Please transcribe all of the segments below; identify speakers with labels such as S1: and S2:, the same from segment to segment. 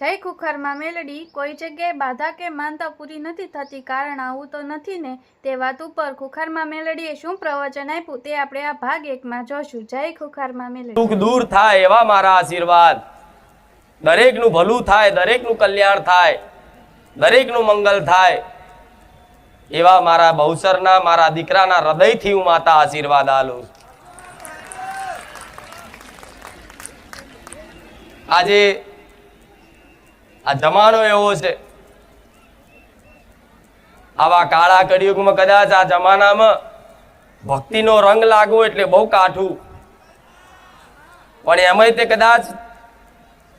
S1: જય ખુખારમાં મેલડી, કોઈ જગ્યાએ બાધા કે માનતા પૂરી નથી થતી, કારણ આવું તો નથી ને? તે વાત ઉપર ખુખારમાં મેલડીએ શું પ્રવચન આપ્યું તે આપણે આ ભાગ એકમાં જોશું. જય ખુખારમાં મેલડી.
S2: દુઃખ દૂર થાય એવા મારા આશીર્વાદ. દરેકનું ભલું થાય, દરેકનું કલ્યાણ થાય, દરેકનું મંગલ થાય. એવા મારા બહુસરના, મારા દીકરાના હૃદયથી હું માતા આશીર્વાદ આલું આજે આ જમાનો એવો છે. આવા કાળા કળિયુગમાં કદાચ આ જમાનામાં ભક્તિનો રંગ લાગવો એટલે બહુ કાઠું. પણ એમાંય તે કદાચ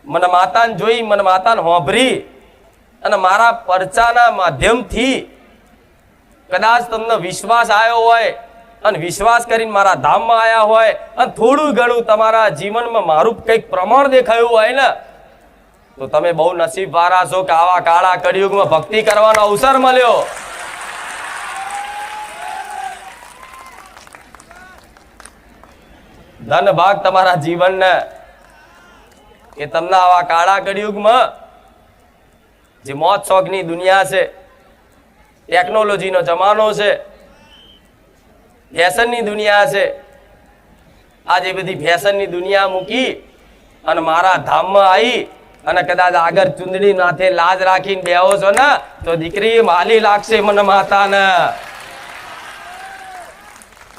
S2: મને માતાને જોઈ, મને માતાને હોંભરી અને મારા પરચાના માધ્યમથી કદાચ તમને વિશ્વાસ આવ્યો હોય અને વિશ્વાસ કરીને મારા ધામમાં આવ્યા હોય અને થોડું ઘણું તમારા જીવનમાં મારું કંઈક પ્રમાણ દેખાયું હોય ને તો તમે બહુ નસીબ વાળા છો કે આવા કાળા કળિયુગમાં ભક્તિ કરવાનો અવસર મળ્યો. ધન ભાગ તમારા જીવનને કે તમને આવા કાળા કળિયુગમાં જે મોત શોખની દુનિયા છે ટેકનોલોજીનો જમાનો છે, ફેશનની દુનિયા છે આજે બધી ફેશનની દુનિયા મૂકી અને મારા ધામમાં આવી અને કદાચ આગળ ચુંદડી માથે લાજ રાખીને બેહો છો ને, તો દીકરી માલી લાગશે મને માતાને.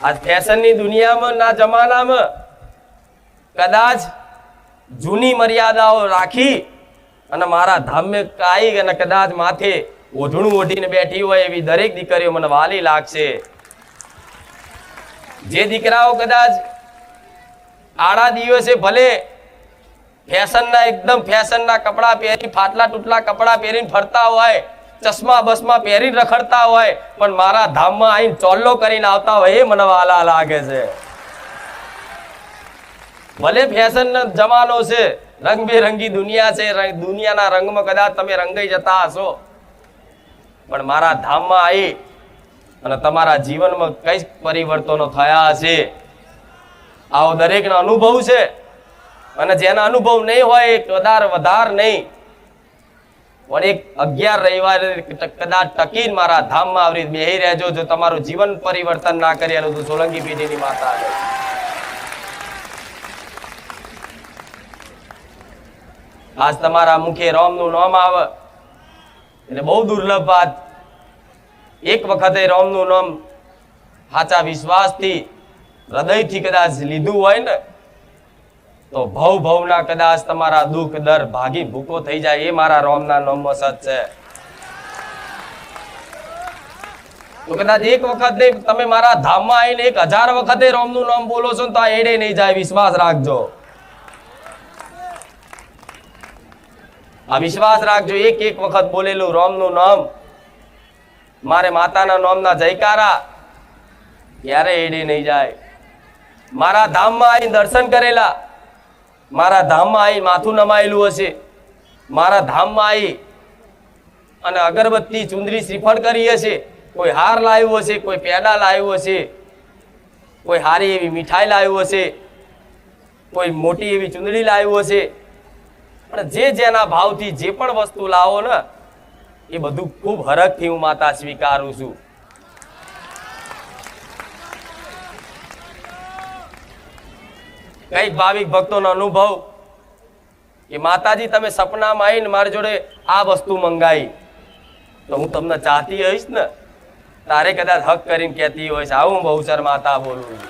S2: આજ ફેશનની દુનિયામાં ના જમાનામાં કદાચ જૂની મર્યાદાઓ રાખી અને મારા ધામે કાઈ અને કદાચ માથે ઓઢણું ઓઢીને બેઠી હોય એવી દરેક દીકરીઓ મને વાલી લાગશે. જે દીકરાઓ કદાચ આડા દિવસે ભલે ફેશનના એકદમ ફેશનના કપડાં પહેરી, ફાટલા તૂટલા કપડાં પહેરીને ફરતા હોય, ચશ્મા બસમાં પહેરીને રખડતા હોય, પણ મારા ધામમાં આવીને ચોલ્લો કરીને આવતા હોય, એ મને વાલા લાગે છે. ભલે ફેશનનો જમાનો છે, રંગબેરંગી દુનિયા છે દુનિયાના રંગમાં કદાચ તમે રંગાઈ જતા હશો, પણ મારા ધામમાં આવી અને તમારા જીવનમાં કઈ પરિવર્તનો થયા હશે આવો દરેકનો અનુભવ છે. અને જેના અનુભવ નહીં હોય કદાર વધાર નહીં. પણ એક અગિયાર રવિવારે કદાચ ટકીને મારા ધામમાં આવરી બેહી રહેજો, જો તમારું જીવન પરિવર્તન ના કરી તો સોલંકી પેઢીની માતા આજ તમારા મુખે રોમનું નામ આવે. એટલે બહુ દુર્લભ વાત. એક વખતે રોમનું નામ સાચા વિશ્વાસથી, હૃદયથી કદાચ લીધું હોય ને તો ભવ ભવના કદાચ તમારા દુઃખ દર ભાગી ભૂકો થઈ જાય એ મારા રોમના નોમો સત છે. તો કદાચ એક વખત નહીં, તમે મારા ધામમાં આવીને એક હજાર વખતે રોમનું નામ બોલો છો તો આ એડે નહીં જાય, વિશ્વાસ રાખજો. આ વિશ્વાસ રાખજો, એક એક વખત બોલેલું રોમનું નામ. મારે માતાના નામના જયકારા ક્યારે એડે નહીં જાય. મારા ધામમાં આવીને દર્શન કરેલા. મારા ધામમાં આવી માથું નમાયેલું હશે. મારા ધામમાં આવી અને અગરબત્તી ચુંદરી શ્રીફળ કરી હશે. કોઈ હાર લાવ્યો હશે, કોઈ પેડા લાવ્યો હશે, કોઈ હારી એવી મીઠાઈ લાવ્યું હશે, કોઈ મોટી એવી ચુંદડી લાવ્યું હશે. પણ જે જેના ભાવથી જે પણ વસ્તુ લાવો ને, એ બધું ખૂબ હરખથી હું માતા સ્વીકારું છું. કંઈક ભાવિક ભક્તોનો અનુભવ? કે માતાજી, તમે સપનામાં આવીને મારી જોડે આ વસ્તુ મંગાવી તો હું તમને ચાહતી હોઈશ ને? તારે કદાચ હક કરીને કહેતી હોઈશ, આવું બહુચર માતા બોલું.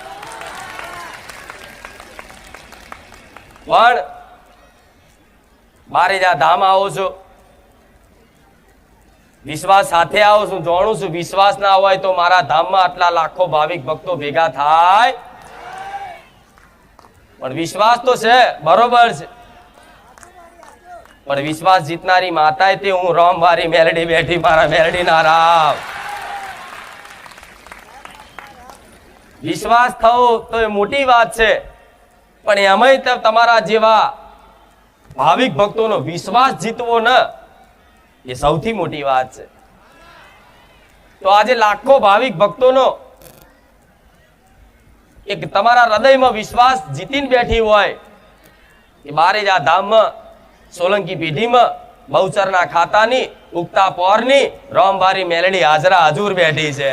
S2: પણ મારે જ્યાં ધામ આવો છો, વિશ્વાસ સાથે આવો છું, જાણું છું વિશ્વાસ ના હોય તો મારા ધામમાં આટલા લાખો ભાવિક ભક્તો ભેગા થાય. પણ વિશ્વાસ તો છે, બરોબર છે. પણ વિશ્વાસ જીતનારી માતાએ તે હું રોમ વારી મેલડી બેઠી, મારા મેલડી ના રામ. વિશ્વાસ થવો તો એ મોટી વાત છે, પણ એમાંય તમારા જેવા ભાવિક ભક્તોનો વિશ્વાસ જીતવો ન, એ સૌથી મોટી વાત છે. તો આજે લાખો ભાવિક ભક્તોનો એક તમારા હૃદયમાં વિશ્વાસ જીતીને બેઠી હોય કે બારે જ આ ધામમાં, સોલંકી પેઢીમાં, બહુચરના ખાતાની, ઉગતા પોરની, રોમભારી મેલડી હાજરા હજુર બેઠી છે.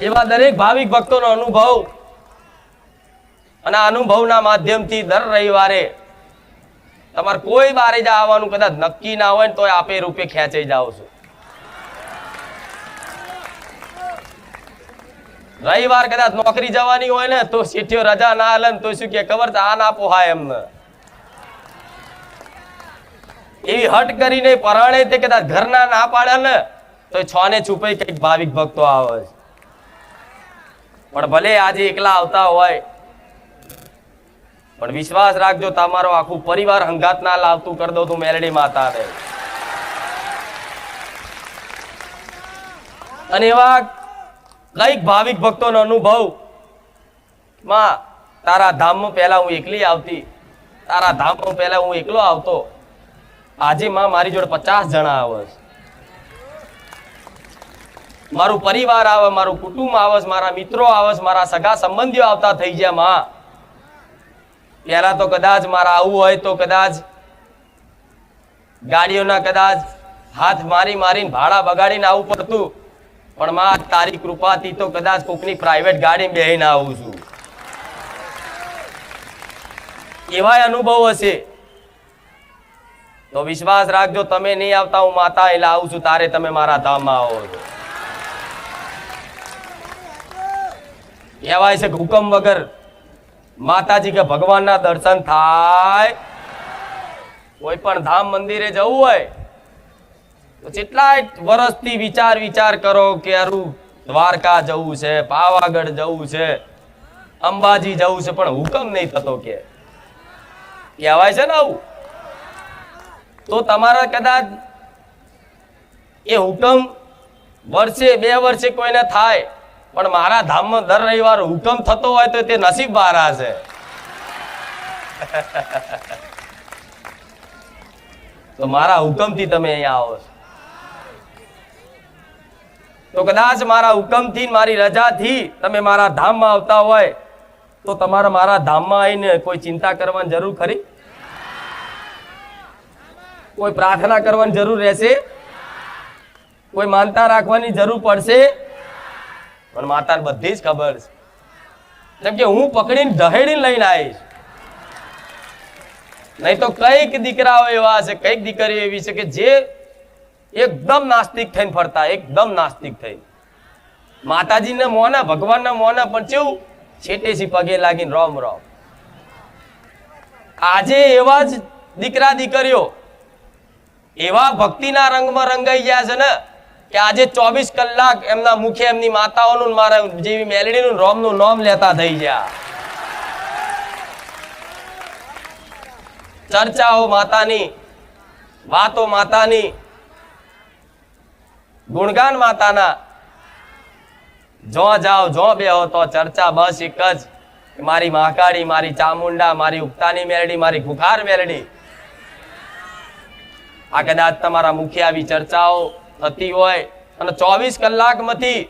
S2: એવા દરેક ભાવિક ભક્તોનો અનુભવ અને અનુભવના માધ્યમથી દર રવિવારે તમારે કોઈ બારે જ આવવાનું કદાચ નક્કી ના હોય ને તોય આપે રૂપે ખેંચાઈ જાઓ છો. રવિવાર કદાચ નોકરી જવાની હોય ને, તો સીઠીઓ રજા ના હાલે તો શું કે ખબર છે? આ ના પોહાય એમને. એવી હટ કરીને પરાણે તે કદાચ ઘરના ના પાડે ને, તો છ ને છુપાઈ કંઈક ભાવિક ભક્તો આવે છે. પણ ભલે આજે એકલા આવતા હોય, પણ વિશ્વાસ રાખજો, તમારો આખું પરિવાર હંગાત ના લાવતું કરી દઉં તું મેલડી માતાને. અને એવા કંઈક ભાવિક ભક્તોનો અનુભવમાં, તારા ધામમાં પહેલા હું એકલી આવતી, તારા ધામમાં પહેલા હું એકલો આવતો. આજે માં મારી જોડે પચાસ જણા આવે મારું પરિવાર આવે, મારું કુટુંબ આવે મારા મિત્રો આવે મારા સગા સંબંધીઓ આવતા થઈ ગયા માં. પહેલા તો કદાચ મારા આવું હોય તો કદાચ ગાડીઓના કદાચ હાથ મારી મારીને ભાડા બગાડીને આવવું પડતું. પણ માં, તારી કૃપાથી તો કદાચ કોકની પ્રાઇવેટ ગાડી બેહીને આવું છું. એવાય અનુભવ હશે. તો વિશ્વાસ રાખજો, તમે નહીં આવતા, હું માતા એટલે આવું છું, તારે તમે મારા ધામમાં આવો છો. કહેવાય છે હુકમ વગર માતાજી કે ભગવાનના દર્શન થાય. કોઈ પણ ધામ મંદિરે જવું હોય કેટલાય વર્ષથી વિચાર વિચાર કરો કે અરું દ્વારકા જવું છે, પાવાગઢ જવું છે, અંબાજી જવું છે, પણ હુકમ નહીં થતો કે. કહેવાય છે ને આવું? તો તમારા કદાચ એ હુકમ વર્ષે બે વર્ષે કોઈને થાય, પણ મારા ધામમાં દર રવિવાર હુકમ થતો હોય તો તે નસીબ બારા છે. તો મારા હુકમથી તમે અહીંયા આવો છો. તો કદાચ મારા હુકમથી મારી રજાથી તમે મારા ધામમાં આવતા હોય, તો તમારે મારા ધામમાં આવીને કોઈ ચિંતા કરવાની જરૂર ખરી? કોઈ પ્રાર્થના કરવાની જરૂર રહેશે? કોઈ માનતા રાખવાની જરૂર પડશે? પણ માતાને બધી જ ખબર છે. જેમ કે હું પકડીને દહેડીને લઈને આવીશ. નહીં તો કંઈક દીકરાઓ એવા છે કંઈક દીકરીઓ એવી છે કે જે એકદમ નાસ્તિક થઈને ફરતા, એકદમ નાસ્તિક થઈ માતાજીના મોના, ભગવાનના મોના પણ કેવું છેટેસી પગે લાગીને રોમ રોમ. આજે એવા જ દીકરા દીકરીઓ એવા ભક્તિના રંગમાં રંગાઈ ગયા છે ને કે આજે ચોવીસ કલાક એમના મુખે એમની માતાઓનું મારા જેવી મેલડીનું રોમનું નામ લેતા થઈ ગયા. ચર્ચાઓ માતાની, વાતો માતાની ગુણગાન માતાના. જો જાઓ, જો બેહો તો ચર્ચા બસ એક જ. મારી મહાકાળી, મારી ચામુંડા, મારી ઉગતાની મેલડી મારી ભુખાર મેલડી આ કદાચ તમારા મુખ્ય આવી ચર્ચાઓ થતી હોય અને ચોવીસ કલાકમાંથી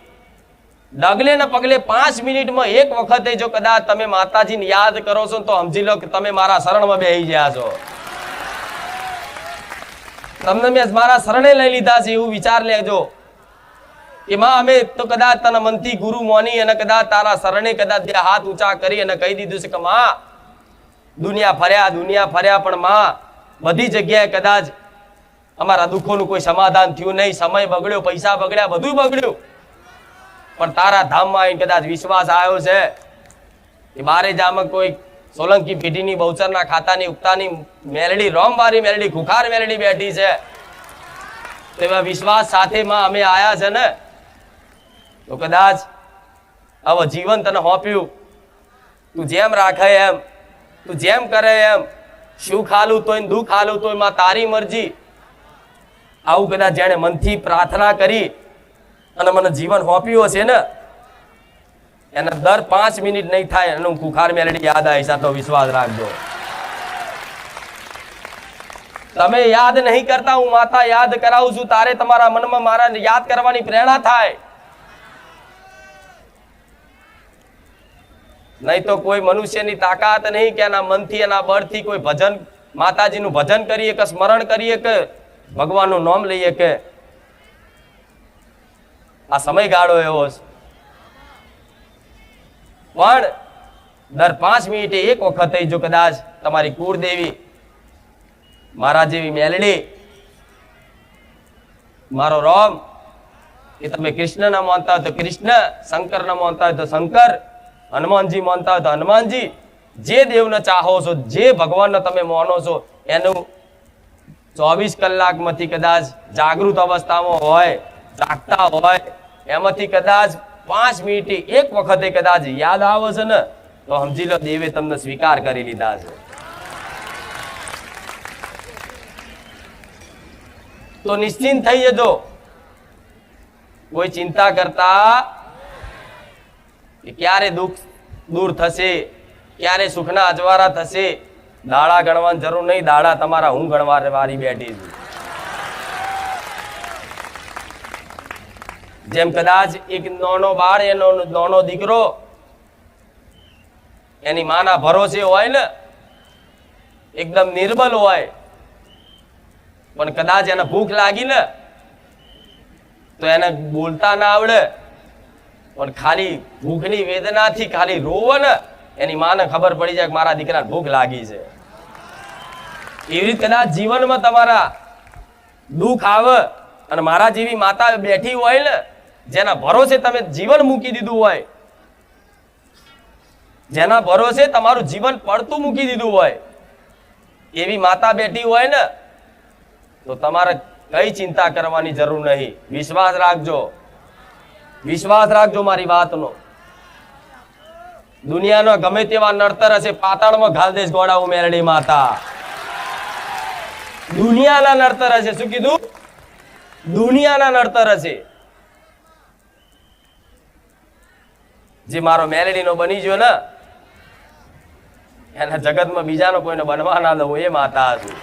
S2: ડગલે ને પગલે પાંચ મિનિટમાં એક વખતે જો કદાચ તમે માતાજીને યાદ કરો છો તો સમજી લો કે તમે મારા શરણમાં બેહી ગયા છો. તમને મેં મારા શરણે લઈ લીધા છે એવું વિચાર લેજો. એમાં અમે તો કદાચ તને મનથી ગુરુ મોની અને કદાચ તારા શરણે કદાચ બે હાથ ઊંચા કરી અને કહી દીધું છે કે માં, દુનિયા ફર્યા દુનિયા ફર્યા, પણ માં, બધી જગ્યાએ કદાચ અમારા દુઃખોનું કોઈ સમાધાન થયું નહીં. સમય બગડ્યો, પૈસા બગડ્યા, બધું બગડ્યું. પણ તારા ધામમાં કદાચ વિશ્વાસ આવ્યો છે. કે બારે જામાં કોઈ સોલંકી પીઢીની બહુચરના ખાતાની ઉગતાની મેલડી, રોમવારી મેલડી, ખુખાર મેલડી બેઠી છે. તેવા વિશ્વાસ સાથે માં અમે આયા છે ને, તો કદાચ આવો જીવન તને હોપ્યું, તું જેમ રાખે એમ, તું જેમ કરે એમ, શું ખાલું તોય દુઃખ ખાલું તોયમાં તારી મરજી. આવું કદાચ જેણે મનથી પ્રાર્થના કરી અને મને જીવન હોપ્યું હશે ને એને દર પાંચ મિનિટ નહીં થાય એનું કુખાર મેલેડી યાદ આવી તો વિશ્વાસ રાખજો. તમે યાદ નહીં કરતા, હું માતા યાદ કરાવું છું, તારે તમારા મનમાં મારા યાદ કરવાની પ્રેરણા થાય. નહીં તો કોઈ મનુષ્યની તાકાત નહીં કે એના મનથી, એના બળથી કોઈ ભજન, માતાજીનું ભજન કરીએ કે, સ્મરણ કરીએ કે, ભગવાનનું નામ લઈએ કે. આ સમયગાળો એવો છે. પણ દર પાંચ મિનિટે એક વખતે જો કદાચ તમારી કુળદેવી મારા જેવી મેલડી, મારો રોમ, એ તમે કૃષ્ણના માનતા હોય તો કૃષ્ણ, શંકરના માનતા હોય તો શંકર, હનુમાનજી માનતા હોય તો હનુમાનજી, જે દેવને ચાહો છો, જે ભગવાનને તમે માનો છો, એનું ચોવીસ કલાકમાંથી કદાચ જાગૃત અવસ્થામાં હોય, જાગતા હોય, એમાંથી કદાચ પાંચ મિનિટે એક વખતે કદાચ યાદ આવે છે ને, તો સમજી લો દેવે તમને સ્વીકાર કરી લીધા છે. તો નિશ્ચિંત થઈ જજો. કોઈ ચિંતા કરતા ક્યારે દુઃખ દૂર થશે, ક્યારે સુખના અજવારા થશે, દાડા ગણવાની જરૂર નહીં, દાડા તમારા હું ગણવા વારી બેઠી છું. જેમ કદાચ એક નાનો બાળ એનો નાનો દીકરો એની માના ભરોસે હોય ને, એકદમ નિર્બલ હોય, પણ કદાચ એને ભૂખ લાગી ને, તો એને બોલતા ના આવડે, પણ ખાલી ભૂખની વેદનાથી ખાલી રોવે ને, એની માને ખબર પડી જાય કે મારા દીકરાને ભૂખ લાગી છે. એવી રીતે કદાચ જીવનમાં તમારા દુઃખ આવે અને મારા જેવી માતા બેઠી હોય ને જેના ભરોસે તમે જીવન મૂકી દીધું હોય, જેના ભરોસે તમારું જીવન પડતું મૂકી દીધું હોય, એવી માતા બેઠી હોય ને, તો તમારે કઈ ચિંતા કરવાની જરૂર નહીં. વિશ્વાસ રાખજો. વિશ્વાસ રાખજો મારી વાતનો. દુનિયાનો ગમે તેવા નડતર હશે, પાતાળમાં ઘાલ દેશ ગોળા મેરડી માતા. દુનિયાના નડતર હશે. શું કીધું? દુનિયાના નડતર હશે. જે મારો મેલેડીનો બની ગયો ને, એના જગતમાં બીજાનો કોઈને બનવા ના દઉં એ માતા હતું